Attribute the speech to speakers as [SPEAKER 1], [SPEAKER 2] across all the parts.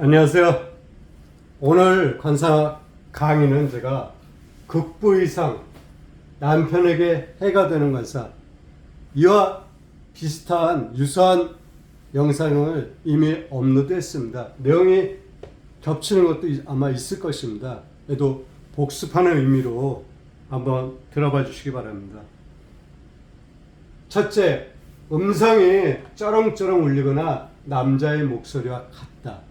[SPEAKER 1] 안녕하세요. 오늘 관사 강의는 제가 극부 이상 남편에게 해가 되는 관사 이와 비슷한 유사한 영상을 이미 업로드했습니다. 내용이 겹치는 것도 이- 아마 있을 것입니다. 그래도 복습하는 의미로 한번 들어봐 주시기 바랍니다. 첫째, 음성이 쩌렁쩌렁 울리거나 남자의 목소리와 같다.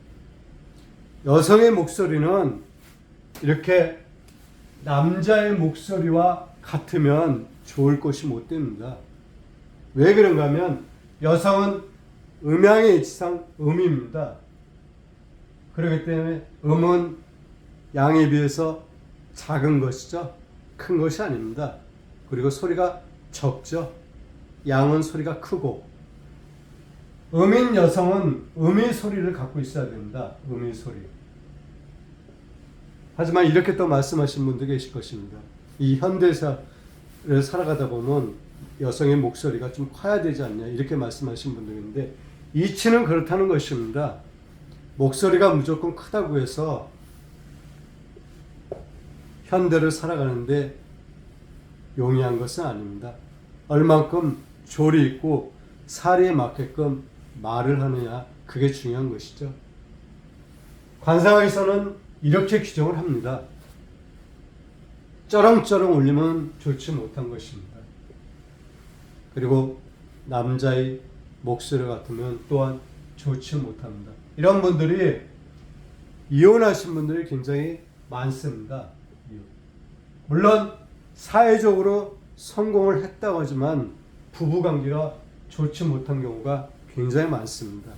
[SPEAKER 1] 여성의 목소리는 이렇게 남자의 목소리와 같으면 좋을 것이 못 됩니다. 왜 그런가 하면 여성은 음양의 이치상 음입니다. 그렇기 때문에 음은 양에 비해서 작은 것이죠. 큰 것이 아닙니다. 그리고 소리가 적죠. 양은 소리가 크고 음인 여성은 음의 소리를 갖고 있어야 됩니다. 음의 소리. 하지만 이렇게 또 말씀하신 분도 계실 것입니다. 이 현대사를 살아가다 보면 여성의 목소리가 좀 커야 되지 않냐 이렇게 말씀하신 있는데 이치는 그렇다는 것입니다. 목소리가 무조건 크다고 해서 현대를 살아가는데 용이한 것은 아닙니다. 얼만큼 조리 있고 사리에 맞게끔 말을 하느냐 그게 중요한 것이죠. 관상학에서는 이렇게 규정을 합니다. 쩌렁쩌렁 울리면 좋지 못한 것입니다. 그리고 남자의 목소리 같으면 또한 좋지 못합니다. 이런 분들이 이혼하신 분들이 굉장히 많습니다. 물론 사회적으로 성공을 했다고 하지만 부부 관계가 좋지 못한 경우가 굉장히 많습니다.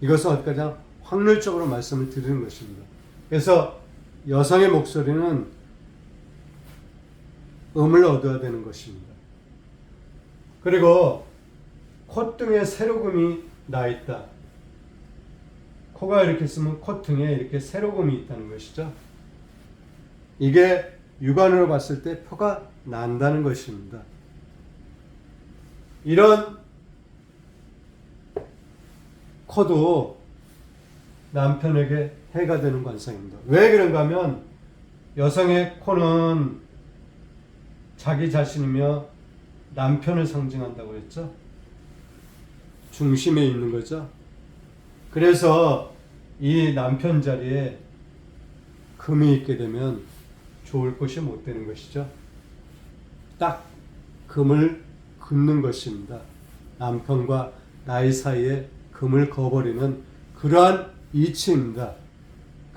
[SPEAKER 1] 이것은 어디까지 확률적으로 말씀을 드리는 것입니다. 그래서 여성의 목소리는 음을 얻어야 되는 것입니다. 그리고 콧등에 세로금이 나 있다. 코가 이렇게 있으면 콧등에 이렇게 세로금이 있다는 것이죠. 이게 육안으로 봤을 때 표가 난다는 것입니다. 이런 코도 남편에게 해가 되는 관상입니다. 왜 그런가 하면 여성의 코는 자기 자신이며 남편을 상징한다고 했죠. 중심에 있는 거죠. 그래서 이 남편 자리에 금이 있게 되면 좋을 것이 못 되는 것이죠. 딱 금을 긋는 것입니다. 남편과 나의 사이에 금을 거버리는 그러한 이치입니다.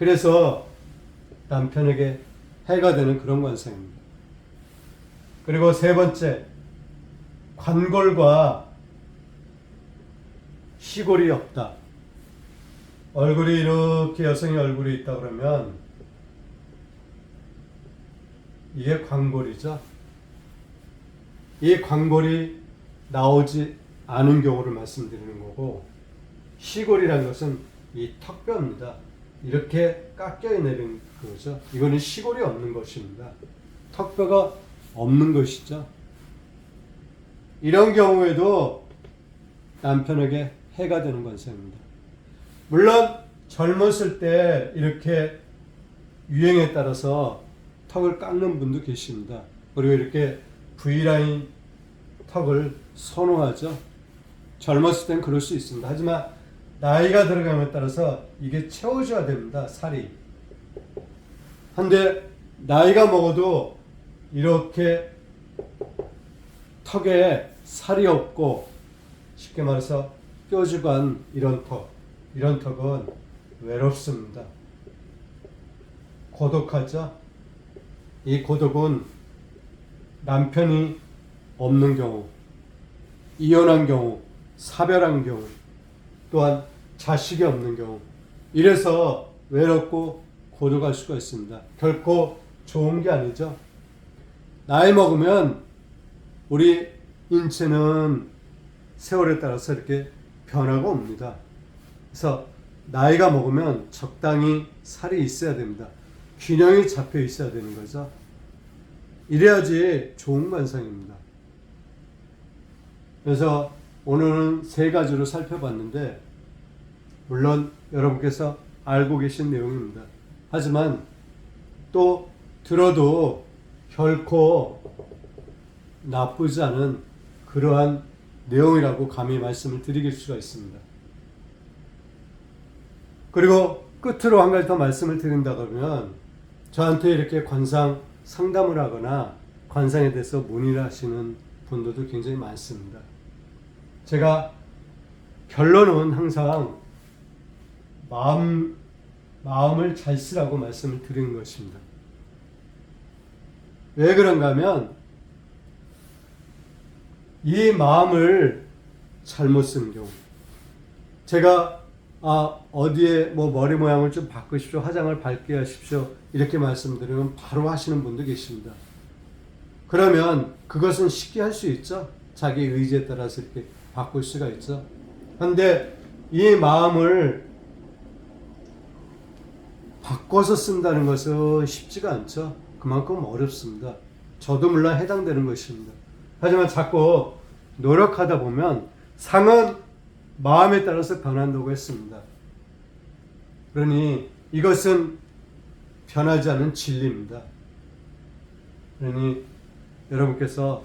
[SPEAKER 1] 그래서 남편에게 해가 되는 그런 관상입니다. 그리고 세 번째, 관골과 시골이 없다. 얼굴이 이렇게 여성의 얼굴이 있다 그러면 이게 광골이죠. 이 광골이 나오지 않은 경우를 말씀드리는 거고 시골이라는 것은 이 턱뼈입니다. 이렇게 깎여 내린 거죠. 이거는 시골이 없는 것입니다. 턱뼈가 없는 것이죠. 이런 경우에도 남편에게 해가 되는 관상입니다. 물론 젊었을 때 이렇게 유행에 따라서 턱을 깎는 분도 계십니다. 그리고 이렇게 V라인 턱을 선호하죠. 젊었을 땐 그럴 수 있습니다. 하지만 나이가 들어감에 따라서 이게 채워져야 됩니다. 살이. 한데 나이가 먹어도 이렇게 턱에 살이 없고 쉽게 말해서 뾰족한 이런 턱, 이런 턱은 외롭습니다. 고독하죠? 이 고독은 남편이 없는 경우, 이혼한 경우, 사별한 경우, 또한 자식이 없는 경우, 이래서 외롭고 고독할 수가 있습니다. 결코 좋은 게 아니죠. 나이 먹으면 우리 인체는 세월에 따라서 이렇게 변화가 옵니다. 그래서 나이가 먹으면 적당히 살이 있어야 됩니다. 균형이 잡혀 있어야 되는 거죠. 이래야지 좋은 관상입니다. 그래서 오늘은 세 가지로 살펴봤는데, 물론 여러분께서 알고 계신 내용입니다. 하지만 또 들어도 결코 나쁘지 않은 그러한 내용이라고 감히 말씀을 드릴 수가 있습니다. 그리고 끝으로 한 가지 더 말씀을 드린다 그러면 저한테 이렇게 관상 상담을 하거나 관상에 대해서 문의를 하시는 분들도 굉장히 많습니다. 제가 결론은 항상 마음 마음을 잘 쓰라고 말씀을 드리는 것입니다. 왜 그런가 하면 이 마음을 잘못 쓰는 경우 제가 아 어디에 뭐 머리 모양을 좀 바꾸십시오 화장을 밝게 하십시오 이렇게 말씀드리면 바로 하시는 분도 계십니다. 그러면 그것은 쉽게 할 수 있죠. 자기 의지에 따라서 이렇게 바꿀 수가 있죠. 그런데 이 마음을 바꿔서 쓴다는 것은 쉽지가 않죠. 그만큼 어렵습니다. 저도 물론 해당되는 것입니다. 하지만 자꾸 노력하다 보면 상은 마음에 따라서 변한다고 했습니다. 그러니 이것은 변하지 않은 진리입니다. 그러니 여러분께서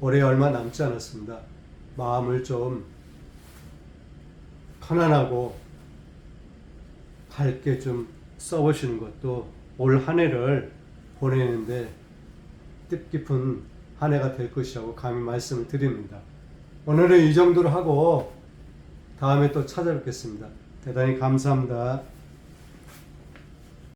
[SPEAKER 1] 올해 얼마 남지 않았습니다. 마음을 좀 편안하고 밝게 좀 써보시는 것도 올 한 해를 보내는데 뜻깊은 한 해가 될 것이라고 감히 말씀을 드립니다. 오늘은 이 정도로 하고 다음에 또 찾아뵙겠습니다. 대단히 감사합니다.